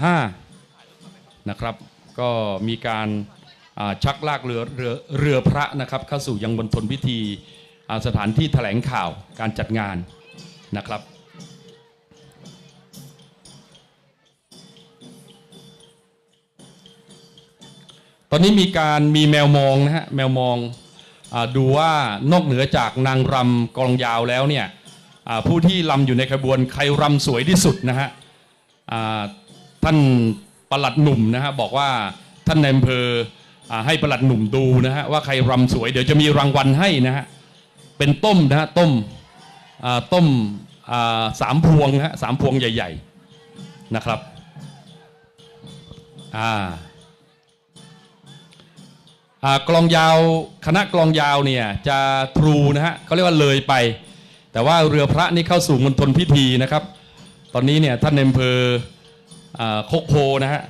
5นะครับก็มีการชักลากเรือเรือเรือพระนะครับเข้าสู่ยังบนทนพิธีสถานที่แถลงข่าวการจัดงานนะครับ ตอนนี้มีการมีแมวมองนะฮะแมวมองอดูว่านอกเหนือจากนางรำกองยาวแล้วเนี่ยผู้ที่รำอยู่ในขบวนใครรำสวยที่สุดนะฮะ ท่านประหลัดหนุ่มนะฮะบอกว่าท่านในอำเภอให้ประหลัดหนุ่มดูนะฮะว่าใครรำสวยเดี๋ยวจะมีรางวัลให้นะฮะเป็นต้มนะฮะต้มต้มสามพวงนะฮะสามพวงใหญ่ ๆนะครับอ่าอกลองยาวคณะกลองยาวเนี่ยจะทรูนะฮะเขาเรียกว่าเลยไป แต่ว่าเรือพระนี่เข้าสู่มณฑลพิธีนะครับ ตอนนี้เนี่ยท่านในอำเภอ โคกโพนะฮะ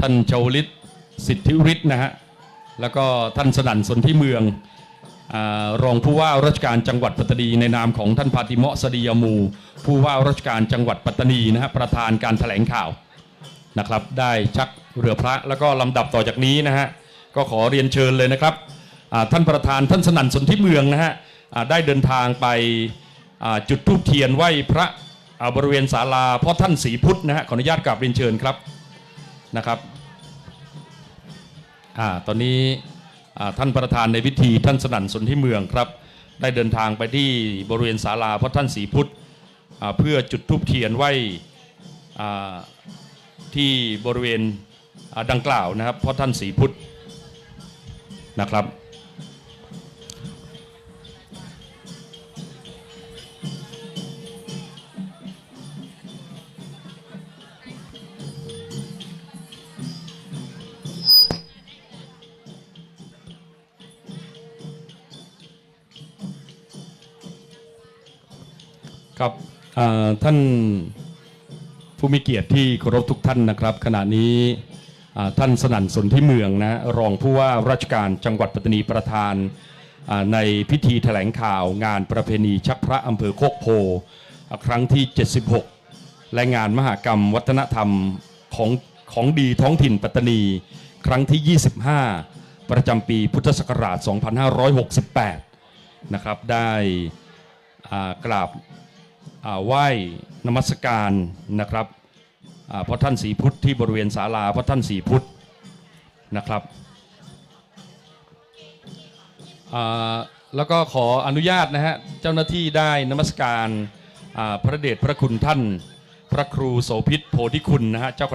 ท่านชาวลิตสิทธิฤทธิ์นะฮะแล้วก็ท่านสนั่นสนที่เมืองอรองผู้ว่าราชการจังหวัดปัตตานีในนามของท่านพาติเมาะสดียมู ผู้ว่าราชการจังหวัดปัตตานีนะฮะประธานการแถลงข่าวนะครับได้ชักเรือพระแล้วก็ลำดับต่อจากนี้นะฮะก็ขอเรียนเชิญเลยนะครับท่านประธานท่านสนั่นสนธิเมืองนะฮะได้เดินทางไปจุดธูปเทียนไหว้พระ บริเวณศาลาพ่อท่านสีพุทธนะฮะขออนุญาตกราบเรียนเชิญครับนะครับอ่าตอนนี้ท่านประธานในพิธีท่านสนั่นสนธิเมืองครับ ได้เดินทางไปที่บริเวณศาลาพ่อท่านสีพุทธเพื่อจุดธูปเทียนไหวที่บริเวณดังกล่าวนะครับเพราะท่านสีพุทธนะครับ ครับท่านผู้มีเกียรติที่เคารพทุกท่านนะครับ ขณะนี้ท่านสนั่นสนที่เมืองนะรองผู้ว่าราชการจังหวัดปัตตานีประธานในพิธีแถลงข่าวงานประเพณีชักพระอำเภอโคกโพครั้งที่ 76 และงานมหกรรมวัฒนธรรมของของดีท้องถิ่นปัตตานี ครั้งที่ 25 ประจำปีพุทธศักราช 2568 นะครับได้กราบ ไหว้นมัสการนะครับพระท่านสีพุทธที่บริเวณศาลาพระท่านสีพุทธนะครับแล้วก็ขออนุญาตนะฮะเจ้าหน้าที่ได้นมัสการพระเดชพระคุณท่าน พระครูโสภิตโพธิคุณนะฮะเจ้า